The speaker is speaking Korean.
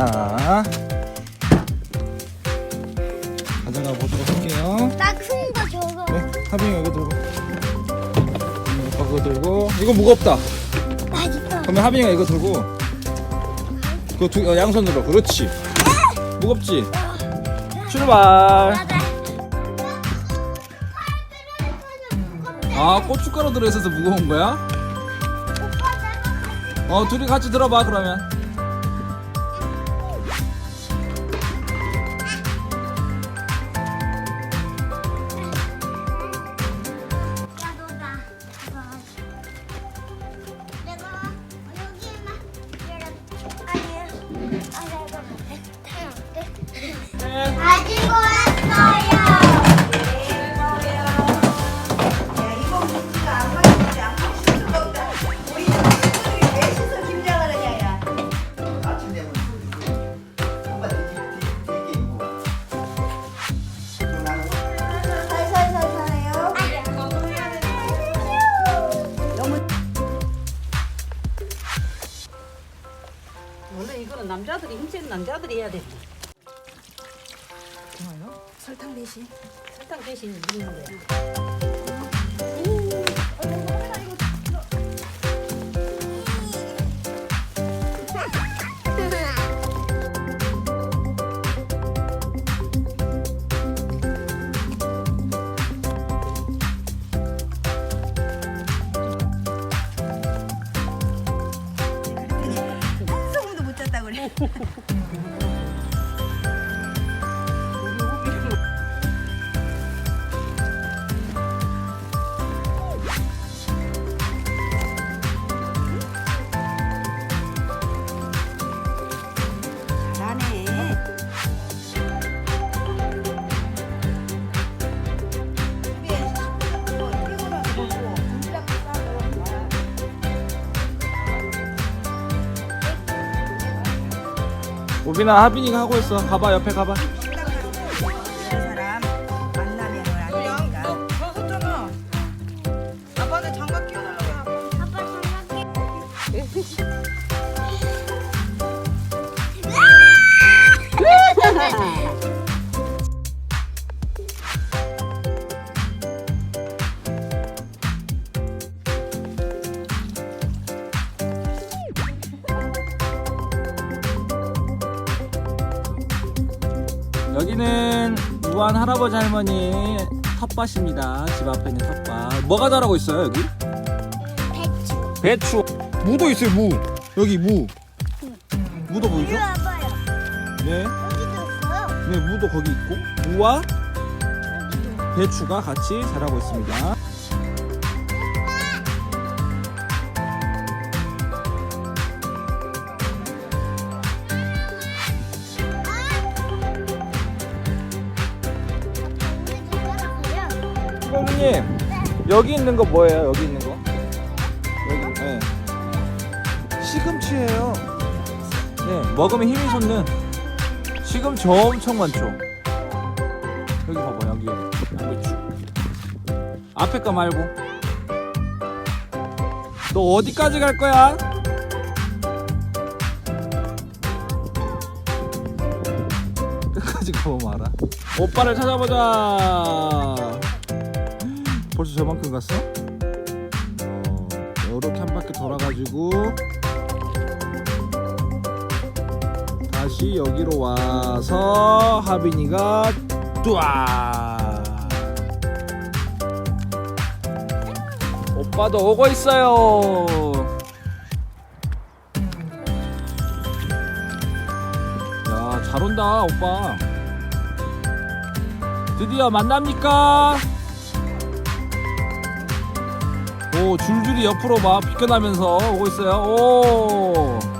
자, 가져가 보도록 할게요. 나큰거 저거. 네, 하빈이 이거 들고. 아빠 그거 들고. 이거 무겁다. 그러면 하빈이가 이거 들고. 그거 두, 어, 양손으로. 그렇지. 무겁지? 출발. 아, 고춧가루 들어있어서 무거운 거야? 어, 둘이 같이 들어봐, 그러면. 아 내가 가지고 왔어 남자들이 힘센 남자들이 해야 돼. 설탕 대신. 설탕 대신 넣는 거야. 한 Ooh. 오빈아, 하빈이가 하고 있어. 가봐, 옆에 가봐. 여기는 무한 할아버지 할머니 텃밭입니다. 집 앞에 있는 텃밭. 뭐가 자라고 있어요, 여기? 배추. 배추. 무도 있어요, 무. 여기 무. 무도 보이죠? 이리 와봐요. 네. 여기도 있어요. 네, 무도 거기 있고. 무와. 배추가 같이 자라고 있습니다. 선생님, 여기 있는 거 뭐예요? 여기 있는 거? 여기, 네. 시금치예요. 네, 먹으면 힘이 솟는 시금치 엄청 많죠. 여기 봐봐, 여기 양배추. 앞에 거 말고. 너 어디까지 갈 거야? 끝까지 가보면 알아. 오빠를 찾아보자. 벌써 저만큼 갔어? 어, 이렇게 한 바퀴 돌아가지고 다시 여기로 와서 하빈이가 뚜아 오빠도 오고 있어요. 야, 잘 온다, 오빠. 드디어 만납니까? 오, 줄줄이 옆으로 막 비껴나면서 오고 있어요. 오.